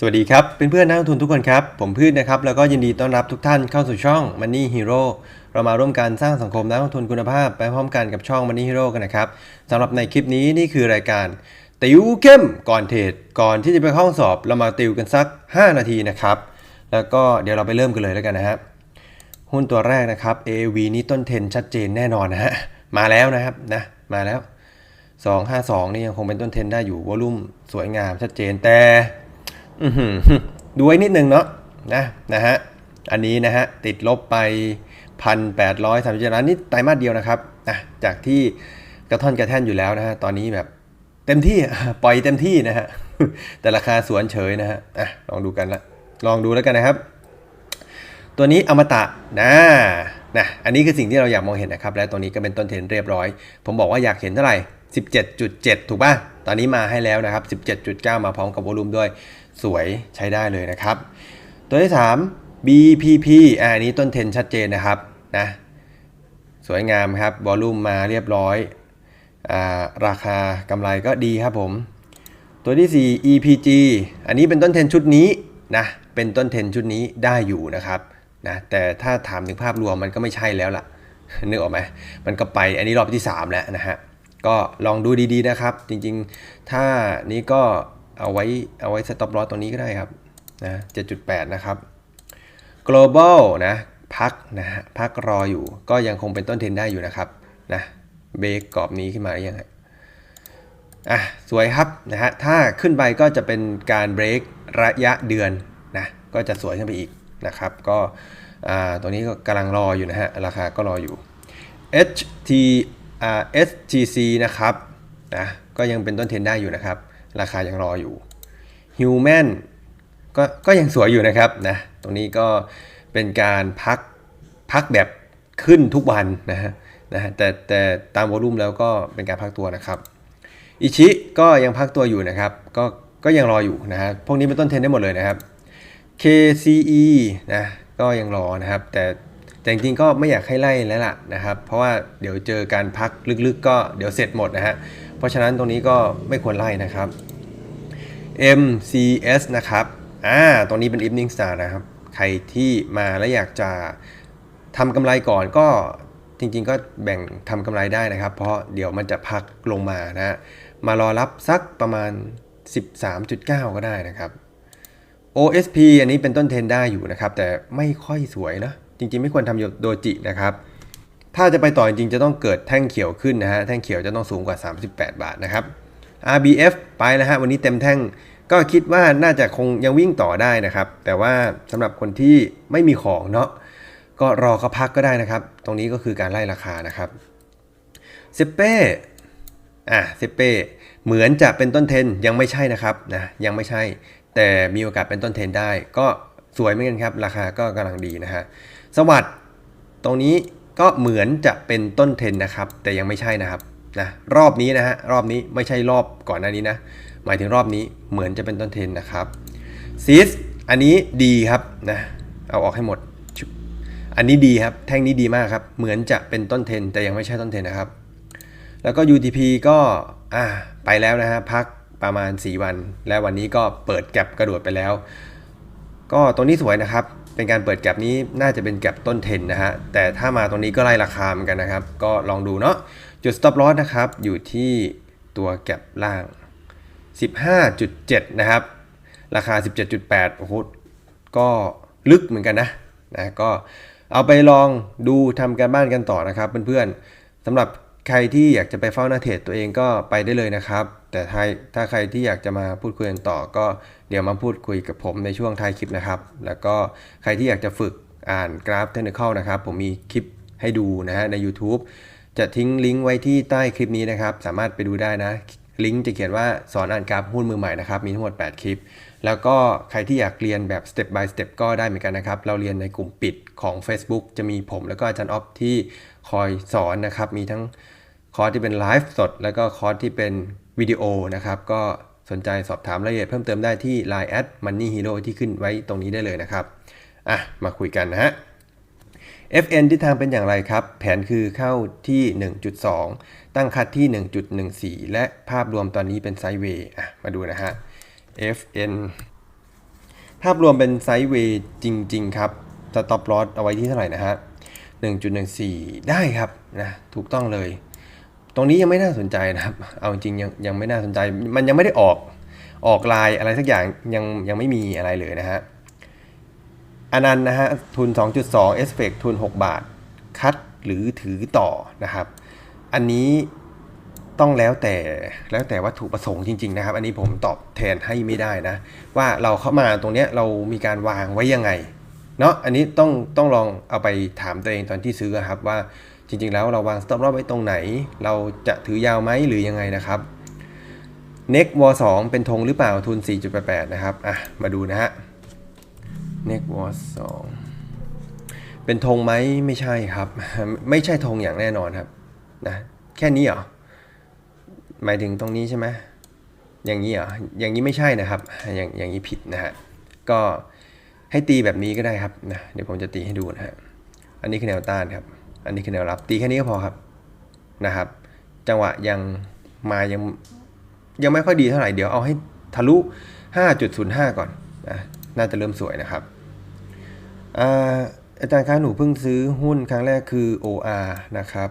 สวัสดีครับเพื่อนๆนักลงทุนทุกคนครับ ผมพืชนะครับ แล้วก็ยินดีต้อนรับทุกท่านเข้าสู่ช่อง Money Hero เรามาร่วมกันสร้างสังคมนักลงทุนคุณภาพ ไปพร้อมกันกับช่อง Money Hero กันนะครับสำหรับในคลิปนี้นี่คือรายการ ติวเข้มก่อนเทรดก่อนที่จะไปห้องสอบ เรามาติวกันสัก 5 นาทีนะครับ แล้วก็เดี๋ยวเราไปเริ่มกันเลยแล้วกันนะฮะหุ้นตัวแรกนะครับ AV นี่ต้นเทรนชัดเจนแน่นอนนะฮะมาแล้วนะครับนะมาแล้ว 252 นี่ยังคงเป็นต้นเทรนได้อยู่วอลุ่มสวยงามชัดเจนแต่ ดูไว้นิดนึงเนาะนะนะฮะอันนี้นะฮะติดลบไปพันแปดร้อยสามสิบล้านนี่ไตรมาสเดียวนะครับนะจากที่กระท่อนกระแท่นอยู่แล้วนะฮะตอนนี้แบบเต็มที่ปล่อยเต็มที่นะฮะแต่ราคาสวนเฉยนะฮะอะลองดูกันละลองดูแล้วกันนะครับ ตัวนี้อมตะนะนะอันนี้คือสิ่งที่เราอยากมองเห็นนะครับ และตัวนี้ก็เป็นต้นเทรนเรียบร้อย ผมบอกว่าอยากเห็นเท่าไหร่17.7 ถูกป่ะ ตอนนี้มาให้แล้วนะครับ 17.9 มาพร้อมกับวอลุ่มด้วย สวยใช้ได้เลยนะครับ ตัวที่ 3 BPP อ่าอันนี้ต้นเทนชัดเจนนะครับนะสวยงามครับวอลุ่มมาเรียบร้อยอาราคากำไรก็ดีครับผม ตัวที่ 4 EPG อันนี้เป็นต้นเทนชุดนี้นะเป็นต้นเทนชุดนี้ได้อยู่นะครับนะแต่ถ้าถามถึงภาพรวมมันก็ไม่ใช่แล้วล่ะนึกออกไหมมันก็ไปอันนี้รอบที่ 3 แล้วนะฮะก็ลองดูดีๆนะครับ จริงๆ ถ้านี้ก็ เอาไว้เอาไว้สต็อปลอสตรงนี้ก็ได้ครับนะ7.8 นะครับ global นะพักนะฮะพักรออยู่ก็ยังคงเป็นต้นเทรนได้อยู่นะครับนะเบรกกรอบนี้ขึ้นมาหรือยังไงอะสวยครับนะฮะถ้าขึ้นไปก็จะเป็นการเบรกระยะเดือนนะก็จะสวยขึ้นไปอีกนะครับ ก็อ่าตัวนี้ก็กำลังรออยู่นะฮะราคาก็รออยู่ HT อ่า SGC นะครับนะก็ยังเป็นต้นเทรนได้อยู่นะครับ ราคายังรออยู่ Human ก็ก็ยังสวยอยู่นะครับนะตรงนี้ก็เป็นการพักพักแบบขึ้นทุกวันนะฮะนะฮะแต่แต่ตามวอลุ่มแล้วก็เป็นการพักตัวนะครับอิชิก็ยังพักตัวอยู่นะครับ ก็ก็ยังรออยู่นะฮะพวกนี้เป็นต้นเทรนได้หมดเลยนะครับ KCE นะก็ยังรอนะครับ แต่แต่จริงๆก็ไม่อยากให้ไล่แล้วล่ะนะครับ เพราะว่าเดี๋ยวเจอการพักลึกๆ ก็เดี๋ยวเสร็จหมดนะฮะเพราะฉะนั้นตรงนี้ก็ไม่ควรไล่นะครับ MCS นะครับ อ่า ตรงนี้เป็น evening star นะครับ ใครที่มาแล้วอยากจะทำกำไรก่อนก็จริงๆ ก็แบ่งทำกำไรได้นะครับ เพราะเดี๋ยวมันจะพักลงมานะฮะมารอรับสักประมาณ 13.9 ก็ได้นะครับ OSP อันนี้เป็นต้นเทรนได้อยู่นะครับ แต่ไม่ค่อยสวยนะ จริงๆ ไม่ควรทำโดจินะครับ ถ้าจะไปต่อจริงๆ จะต้องเกิดแท่งเขียวขึ้นนะฮะ แท่งเขียวจะต้องสูงกว่า 38 บาทนะครับ RBF ไปนะฮะวันนี้เต็มแท่ง ก็คิดว่าน่าจะคงยังวิ่งต่อได้นะครับ แต่ว่าสำหรับคนที่ไม่มีของเนาะก็รอเขาพักก็ได้นะครับ ตรงนี้ก็คือการไล่ราคานะครับเซเป้อะเซเป้เหมือนจะเป็นต้นเทนยังไม่ใช่นะครับนะยังไม่ใช่ แต่มีโอกาสเป็นต้นเทนได้ ก็สวยเหมือนกันครับ ราคาก็กำลังดีนะฮะสวัสด์ตรงนี้ก็เหมือนจะเป็นต้นเทนนะครับ แต่ยังไม่ใช่นะครับ นะรอบนี้นะฮะรอบนี้ไม่ใช่รอบก่อนหน้านี้นะหมายถึงรอบนี้เหมือนจะเป็นต้นเทนนะครับซีสอันนี้ดีครับนะเอาออกให้หมด อันนี้ดีครับแท่งนี้ดีมากครับ เหมือนจะเป็นต้นเทนแต่ยังไม่ใช่ต้นเทนนะครับ แล้วก็ UTP ก็อ่าไปแล้วนะฮะพักประมาณ 4 วัน และวันนี้ก็เปิดแก็บกระโดดไปแล้ว ก็ตรงนี้สวยนะครับ เป็นการเปิดแก็บนี้น่าจะเป็นแก็บต้นเทนนะฮะแต่ถ้ามาตรงนี้ก็ไล่ราคาเหมือนกันนะครับ ก็ลองดูเนาะ จุด stop loss นะครับ อยู่ที่ตัวแก็บล่าง 15.7 นะครับ ราคา 17.8 โอ้โห ก็ลึกเหมือนกันนะนะก็เอาไปลองดูทำการบ้านกันต่อนะครับเพื่อนๆสำหรับใครที่อยากจะไปเฝ้าหน้าเทรดตัวเองก็ไปได้เลยนะครับ แต่ถ้าถ้าใครที่อยากจะมาพูดคุยกันต่อ ก็เดี๋ยวมาพูดคุยกับผมในช่วงท้ายคลิปนะครับ แล้วก็ใครที่อยากจะฝึกอ่านกราฟเทคนิคนะครับ ผมมีคลิปให้ดูนะฮะใน YouTube จะทิ้งลิงก์ไว้ที่ใต้คลิปนี้นะครับ สามารถไปดูได้นะ ลิงก์จะเขียนว่าสอนอ่านกราฟหุ้นมือใหม่นะครับ มีทั้งหมด 8 คลิป แล้วก็ใครที่อยากเรียนแบบ step by step ก็ได้เหมือนกันนะครับ เราเรียนในกลุ่มปิดของ Facebook จะมีผมแล้วก็อาจารย์ออฟที่คอยสอนนะครับ มีทั้งคอร์สที่เป็นไลฟ์สด แล้วก็คอร์สที่เป็นวิดีโอนะครับ ก็สนใจสอบถามรายละเอียดเพิ่มเติมได้ที่ Line at Money Hero ที่ขึ้นไว้ตรงนี้ได้เลยนะครับ อะ มาคุยกันนะฮะ FN ที่ทางเป็นอย่างไรครับ แผนคือเข้าที่ 1.2 ตั้งคัดที่ 1.14 และภาพรวมตอนนี้เป็นไซด์เวย์มาดูนะฮะ FN ภาพรวมเป็นไซด์เวย์จริง ๆ ครับสต็อปลอสเอาไว้ที่เท่าไหร่นะฮะ 1.14 ได้ครับนะถูกต้องเลย ตรงนี้ยังไม่น่าสนใจนะครับ เอาจริงๆยังยังไม่น่าสนใจ มันยังไม่ได้ออกออกลายอะไรสักอย่างยังยังไม่มีอะไรเลยนะฮะ อันนั้นนะฮะทุน 2.2เอสเฟกทุน 6 บาท คัดหรือถือต่อนะครับ อันนี้ต้องแล้วแต่แล้วแต่วัตถุประสงค์จริง ๆ นะครับ อันนี้ผมตอบแทนให้ไม่ได้นะ ว่าเราเข้ามาตรงเนี้ยเรามีการวางไว้ยังไงเนาะอันนี้ต้องต้องลองเอาไปถามตัวเองตอนที่ซื้อครับว่าจริง ๆ แล้วเราวาง stop loss ไว้ตรงไหน เราจะถือยาวไหมหรือยังไงนะครับ next war 2เป็นธงหรือเปล่าทุน 4.88 นะครับอะมาดูนะฮะ next war 2เป็นธงไหมไม่ใช่ครับ ไม่ใช่ธงอย่างแน่นอนครับนะแค่นี้เหรอ หมายถึงตรงนี้ใช่ไหมอย่างนี้เหรอ อย่างนี้ไม่ใช่นะครับ อย่างอย่างนี้ผิดนะฮะ ก็ให้ตีแบบนี้ก็ได้ครับนะ เดี๋ยวผมจะตีให้ดูนะฮะ อันนี้คือแนวต้านครับ อันนี้คือแนวรับ ตีแค่นี้ก็พอครับนะครับ จังหวะยังมายังยังไม่ค่อยดีเท่าไหร่ เดี๋ยวเอาให้ทะลุ 5.05 ก่อนนะ น่าจะเริ่มสวยนะครับ อาจารย์คะหนูเพิ่งซื้อหุ้นครั้งแรกคือ OR นะครับ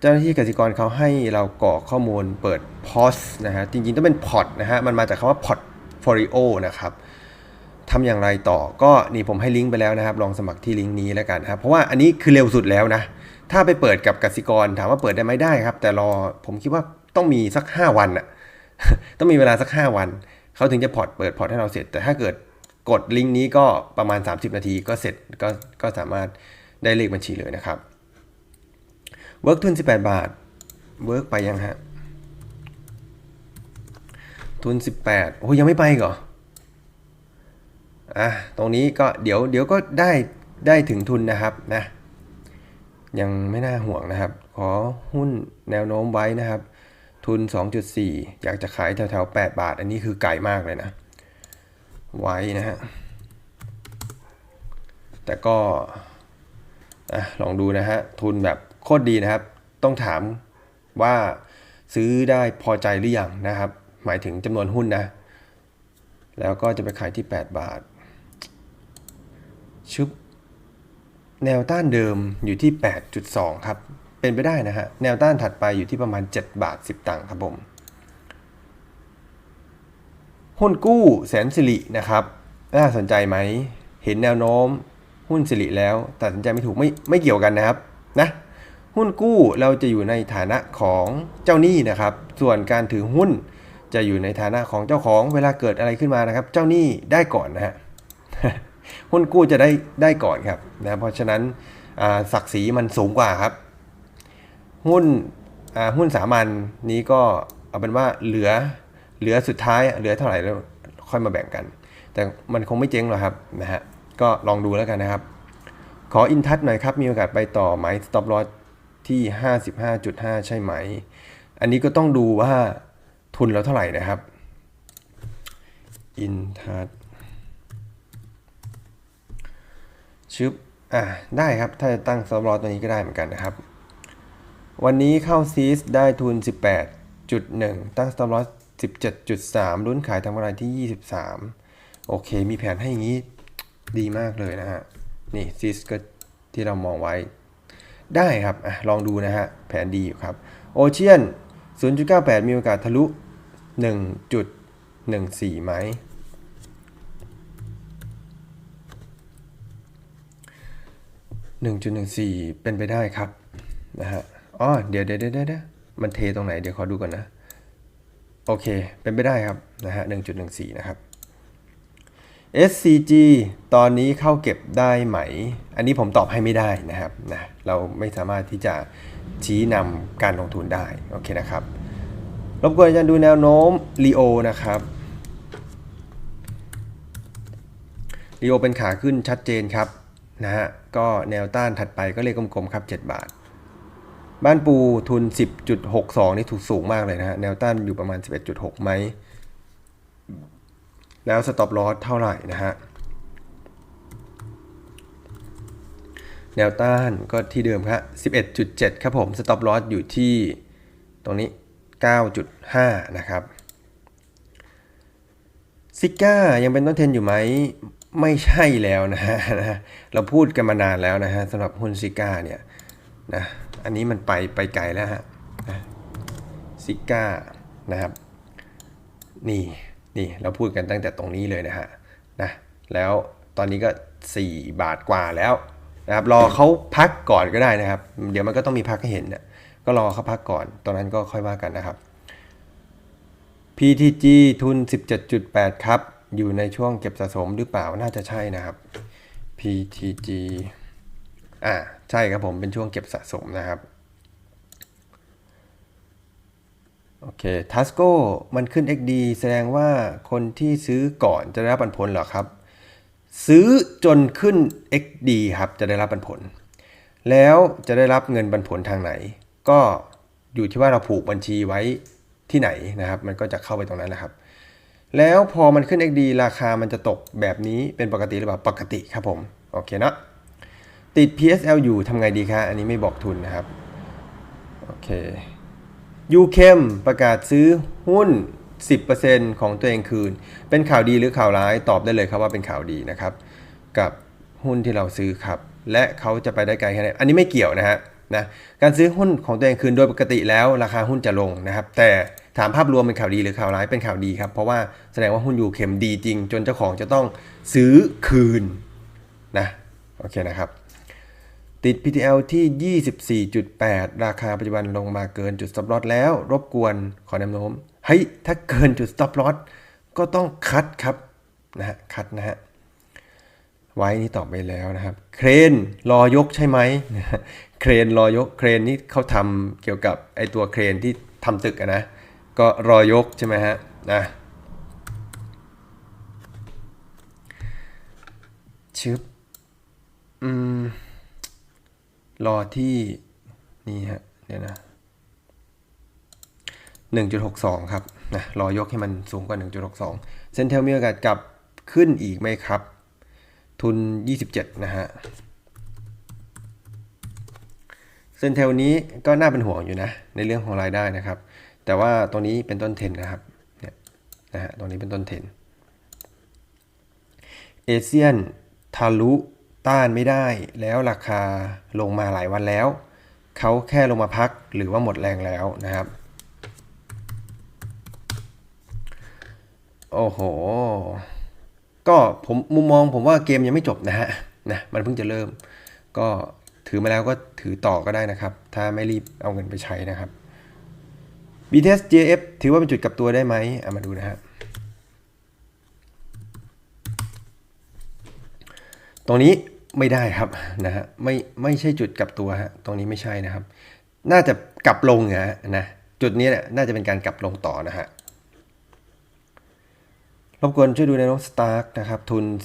เจ้าหน้าที่กสิกรเขาให้เรากรอกข้อมูลเปิด POS นะฮะจริงๆต้องเป็น POT นะฮะมันมาจากคำว่า Portfolio นะครับทำอย่างไรต่อก็นี่ผมให้ลิงก์ไปแล้วนะครับ ลองสมัครที่ลิงก์นี้แล้วกันครับเพราะว่าอันนี้คือเร็วสุดแล้วนะ ถ้าไปเปิดกับกสิกรถามว่าเปิดได้ไหมได้ครับ แต่รอผมคิดว่าต้องมีสัก 5 วันอะต้องมีเวลาสัก 5 วันเขาถึงจะพอร์ตเปิดพอร์ตให้เราเสร็จ แต่ถ้าเกิด กดลิงก์นี้ก็ประมาณ 30 นาทีก็เสร็จก็ก็สามารถได้เลขบัญชีเลยนะครับเวิร์กทุน 18 บาทเวิร์กไปยังฮะทุน 18 โอ้ยยังไม่ไปเหรออะตรงนี้ก็เดี๋ยวเดี๋ยวก็ได้ได้ถึงทุนนะครับนะยังไม่น่าห่วงนะครับ ขอหุ้นแนวโน้มไว้นะครับ ทุน 2.4 อยากจะขายแถวๆ8บาท อันนี้คือไก่มากเลยนะ ไว้นะฮะ แต่ก็อลองดูนะฮะ ทุนแบบโคตรดีนะครับ ต้องถามว่าซื้อได้พอใจหรือยังนะครับ หมายถึงจำนวนหุ้นนะ แล้วก็จะไปขายที่ 8 บาทชุบแนวต้านเดิมอยู่ที่ 8.2 ครับ เป็นไปได้นะฮะ แนวต้านถัดไปอยู่ที่ประมาณ 7 บาท 10 ตังค์ครับผม หุ้นกู้แสนสิรินะครับน่าสนใจไหม เห็นแนวโน้มหุ้นสิริแล้วตัดสินใจไม่ถูกไม่ไม่เกี่ยวกันนะครับนะหุ้นกู้เราจะอยู่ในฐานะของเจ้าหนี้นะครับ ส่วนการถือหุ้นจะอยู่ในฐานะของเจ้าของเวลาเกิดอะไรขึ้นมานะครับ เจ้าหนี้ได้ก่อนนะฮะหุ้นกู้จะได้ได้ก่อนครับนะเพราะฉะนั้นศักดิ์ศรีมันสูงกว่าครับ หุ้นหุ้นสามัญนี้ก็เอาเป็นว่าเหลือ เหลือสุดท้ายเหลือเท่าไหร่แล้วค่อยมาแบ่งกัน แต่มันคงไม่เจ๊งหรอกครับนะฮะก็ลองดูแล้วกันนะครับ ขออินทัชหน่อยครับ มีโอกาสไปต่อไหม stop loss ที่ 55.5 ใช่ไหม อันนี้ก็ต้องดูว่าทุนเราเท่าไหร่นะครับอินทัชชึบอะได้ครับ ถ้าจะตั้งซับลอสตัวนี้ก็ได้เหมือนกันนะครับ วันนี้เข้าซีสได้ทุน 18.1 ตั้งซับลอส 17.3รุ่นขายทำกำไรที่ 23 โอเค มีแผนให้อย่างนี้ดีมากเลยนะฮะ นี่ซีสก็ที่เรามองไว้ ได้ครับอลองดูนะฮะ แผนดีอยู่ครับ โอเชียน 0.98 มีโอกาสทะลุ 1.14 ไหม 1.14 เป็นไปได้ครับนะฮะ อ๋อ เดี๋ยวเดี๋ยวเดี๋ยวเดี๋ยวมันเทตรงไหน เดี๋ยวขอดูก่อนนะ โอเค เป็นไปได้ครับนะฮะ1.14 นะครับ SCG ตอนนี้เข้าเก็บได้ไหม อันนี้ผมตอบให้ไม่ได้นะครับนะเราไม่สามารถที่จะชี้นำการลงทุนได้โอเคนะครับ รบกวนอาจารย์ดูแนวโน้ม Leo นะครับ Leo เป็นขาขึ้นชัดเจนครับนะฮะก็แนวต้านถัดไปก็เลขกลมๆครับ 7 บาท บ้านปูทุน 10.62 นี่ถูกสูงมากเลยนะฮะ แนวต้านอยู่ประมาณ 11.6 ไหม แล้วสต็อปลอสเท่าไหร่นะฮะ แนวต้านก็ที่เดิมครับ11.7 ครับผม สต็อปลอสอยู่ที่ตรงนี้ 9.5 นะครับ ซิก้ายังเป็นต้นเทนอยู่ไหม ไม่ใช่แล้วนะฮะนะเราพูดกันมานานแล้วนะฮะสำหรับหุ้นซิก้าเนี่ยนะ อันนี้มันไปไปไกลแล้วฮะซิก้านะครับ นี่นี่เราพูดกันตั้งแต่ตรงนี้เลยนะฮะนะแล้วตอนนี้ก็ 4 บาทกว่าแล้วนะครับรอเขาพักก่อนก็ได้นะครับ เดี๋ยวมันก็ต้องมีพักให้เห็นนะก็รอเขาพักก่อน ตอนนั้นก็ค่อยว่ากันนะครับ PTG ทุน 17.8 ครับ อยู่ในช่วงเก็บสะสมหรือเปล่าน่าจะใช่นะครับ PTG อ่าใช่ครับผมเป็นช่วงเก็บสะสมนะครับโอเคทัสโก้มันขึ้น XD แสดงว่าคนที่ซื้อก่อนจะได้รับปันผลเหรอครับ ซื้อจนขึ้น XD ครับจะได้รับปันผล แล้วจะได้รับเงินปันผลทางไหน ก็อยู่ที่ว่าเราผูกบัญชีไว้ที่ไหนนะครับ มันก็จะเข้าไปตรงนั้นนะครับ แล้วพอมันขึ้น XD ราคามันจะตกแบบนี้เป็นปกติหรือเปล่าปกติครับผม โอเคเนะ ติด PSL อยู่ทำไงดีคะ อันนี้ไม่บอกทุนนะครับ โอเคยูเคมประกาศซื้อหุ้น 10%ของตัวเองคืน เป็นข่าวดีหรือข่าวร้าย ตอบได้เลยครับว่าเป็นข่าวดีนะครับ กับหุ้นที่เราซื้อครับ และเขาจะไปได้ไกลแค่ไหน อันนี้ไม่เกี่ยวนะฮะนะการซื้อหุ้นของตัวเองคืนโดยปกติแล้วราคาหุ้นจะลงนะครับ แต่ถามภาพรวมเป็นข่าวดีหรือข่าวร้ายเป็นข่าวดีครับ เพราะว่าแสดงว่าหุ้นยูเคมดีจริง จนเจ้าของจะต้องซื้อคืนนะ โอเคนะครับ ติด PTL ที่ 24.8 ราคาปัจจุบันลงมาเกินจุด stop loss แล้ว รบกวนขอแนวโน้มเฮ้ยถ้าเกินจุด stop loss ก็ต้องคัดครับนะฮะคัดนะฮะไว้นี่ตอบไปแล้วนะครับ เครนรอยกใช่ไหมเครนรอยกเครนนี่เขาทำเกี่ยวกับไอตัวเครนที่ทำตึกนะ ก็รอยกใช่ไหมฮะนะชึบอืม รอที่นี่ฮะเดี๋ยวนะ1.62 ครับนะรอยกให้มันสูงกว่า 1.62 เซนเทลมีโอกาสกลับขึ้นอีกไหมครับ ทุน 27 นะฮะเซนเทลนี้ก็น่าเป็นห่วงอยู่นะ ในเรื่องของรายได้นะครับ แต่ว่าตรงนี้เป็นต้นเทนนะครับเนี่ยนะฮะตรงนี้เป็นต้นเทนเอเชียนทะลุ ต้านไม่ได้แล้วราคาลงมาหลายวันแล้ว เขาแค่ลงมาพักหรือว่าหมดแรงแล้วนะครับ โอ้โห ก็ผมมุมมองผมว่าเกมยังไม่จบนะฮะนะมันเพิ่งจะเริ่ม ก็ถือมาแล้วก็ถือต่อก็ได้นะครับ ถ้าไม่รีบเอาเงินไปใช้นะครับ BTS JF ถือว่าเป็นจุดกลับตัวได้ไหมเอามาดูนะฮะตรงนี้ ไม่ได้ครับนะฮะไม่ไม่ใช่จุดกลับตัวฮะตรงนี้ไม่ใช่นะครับ น่าจะกลับลงนะนะจุดนี้เนี่ยน่าจะเป็นการกลับลงต่อนะฮะรบกวนช่วยดูในน้องสตาร์กนะครับ ทุน 4.15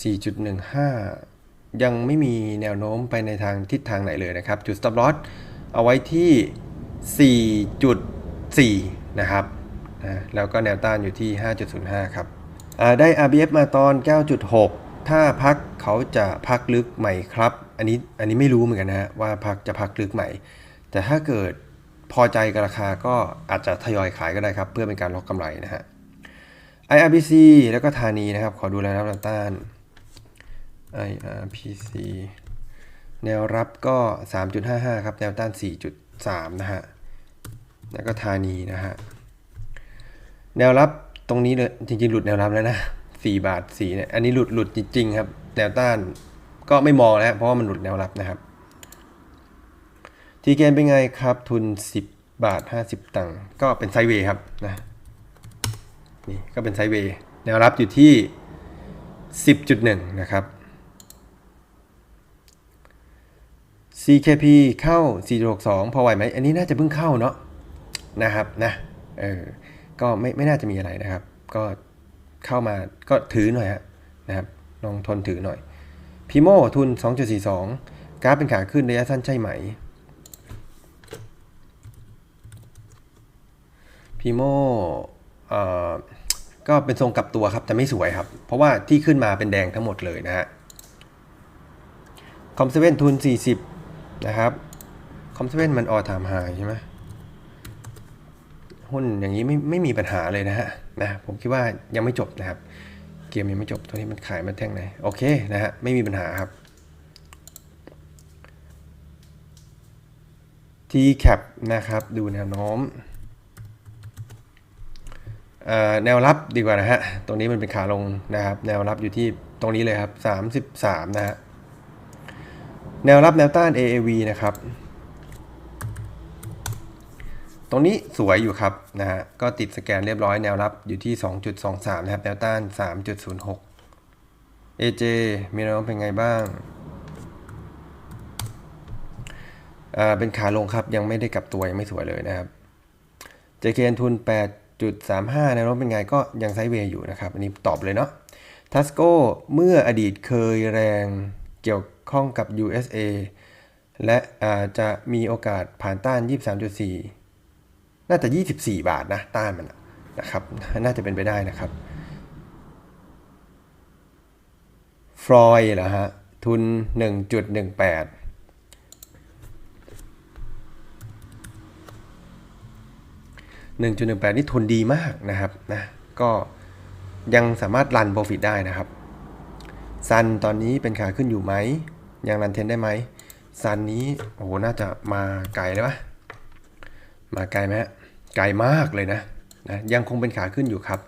4.15 ยังไม่มีแนวโน้มไปในทางทิศทางไหนเลยนะครับ จุด stop loss เอาไว้ที่ 4.4 นะครับ นะแล้วก็แนวต้านอยู่ที่ 5.05 ครับได้ RBF มาตอน 9.6 ถ้าพักเขาจะพักลึกใหม่ครับ อันนี้อันนี้ไม่รู้เหมือนกันนะฮะว่าพักจะพักลึกใหม่ แต่ถ้าเกิดพอใจกับราคาก็อาจจะทยอยขายก็ได้ครับ เพื่อเป็นการล็อกกำไรนะฮะ IRBC แล้วก็ธานีนะครับ ขอดูแลรับแนวต้าน IRBC แนวรับก็ 3.55 ครับ แนวต้าน 4.3 นะฮะ แล้วก็ธานีนะฮะ แนวรับตรงนี้เลยจริงๆหลุดแนวรับแล้วนะ4บาท4เนี่ยอันนี้หลุดหลุดจริงๆครับแนวต้านก็ไม่มองแล้วเพราะว่ามันหลุดแนวรับนะครับทีเกนเป็นไงครับทุน 10 บาท 50 ตังค์ก็เป็นไซเวย์ครับนะนี่ก็เป็นไซเวย์แนวรับอยู่ที่ 10.1 นะครับ CKP เข้า 4.62 พอไหวไหม อันนี้น่าจะเพิ่งเข้าเนาะนะครับนะเออ ก็ไม่ไม่น่าจะมีอะไรนะครับ ก็เข้ามาก็ถือหน่อยฮะนะครับลองทนถือหน่อยพีโมทุน 2.42 กราฟเป็นขาขึ้นระยะสั้นใช่ไหมพีโมอ่อก็เป็นทรงกลับตัวครับแต่ไม่สวยครับ เพราะว่าที่ขึ้นมาเป็นแดงทั้งหมดเลยนะฮะคอมเซเว่นทุน 40 นะครับคอมเซเว่นมันออทามไฮใช่ไหม หุ้นอย่างนี้ไม่ไม่มีปัญหาเลยนะฮะนะผมคิดว่ายังไม่จบนะครับ เกมยังไม่จบตัวนี้มันขายมาแท่งไหนโอเคนะฮะไม่มีปัญหาครับ T cap นะครับดูแนวโน้มเอ่อแนวรับดีกว่านะฮะ ตรงนี้มันเป็นขาลงนะครับ แนวรับอยู่ที่ตรงนี้เลยครับ 33 นะฮะ แนวรับแนวต้าน AAV นะครับ ตรงนี้สวยอยู่ครับนะฮะก็ติดสแกนเรียบร้อยแนวรับอยู่ที่ 2.23 นะครับ แนวต้าน 3.06 AJ มีแนวโน้มเป็นไงบ้างอ่าเป็นขาลงครับยังไม่ได้กลับตัว ยังไม่สวยเลยนะครับ JKN ทุน 8.35 แนวโน้มเป็นไงก็ยังไซด์เวย์อยู่นะครับ อันนี้ตอบเลยเนาะ Tasco เมื่ออดีตเคยแรงเกี่ยวข้องกับ USA และอาจจะมีโอกาสผ่านต้าน 23.4 น่าจะ 24 บาทนะต้านมันนะครับน่าจะเป็นไปได้นะครับฟรอยเหรอฮะทุน 1.18 1.18 นี่ทุนดีมากนะครับนะก็ยังสามารถรันโปรฟิตได้นะครับซันตอนนี้เป็นขาขึ้นอยู่ไหม ยังรันเทนได้ไหมซันนี้โอ้โหน่าจะมาไกลเลยปะมาไกลไหมฮะ ไกลมากเลยนะนะยังคงเป็นขาขึ้นอยู่ครับ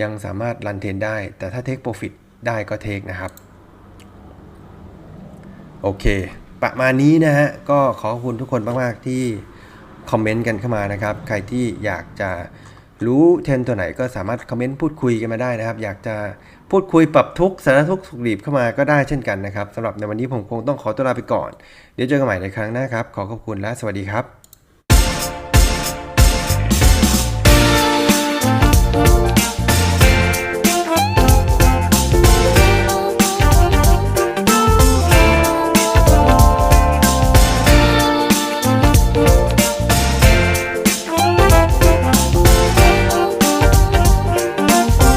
ยังสามารถรันเทนได้ แต่ถ้าเทคโปรฟิตได้ก็เทคนะครับ โอเค ประมาณนี้นะฮะ ก็ขอบคุณทุกคนมาก ๆ ที่คอมเมนต์กันเข้ามานะครับ ใครที่อยากจะรู้เทรนตัวไหนก็สามารถคอมเมนต์พูดคุยกันมาได้นะครับ อยากจะพูดคุยปรับทุกสารทุกสุขดีบเข้ามาก็ได้เช่นกันนะครับสำหรับในวันนี้ผมคงต้องขอตัวลาไปก่อน เดี๋ยวเจอกันใหม่ในครั้งหน้าครับ ขอขอบคุณและสวัสดีครับ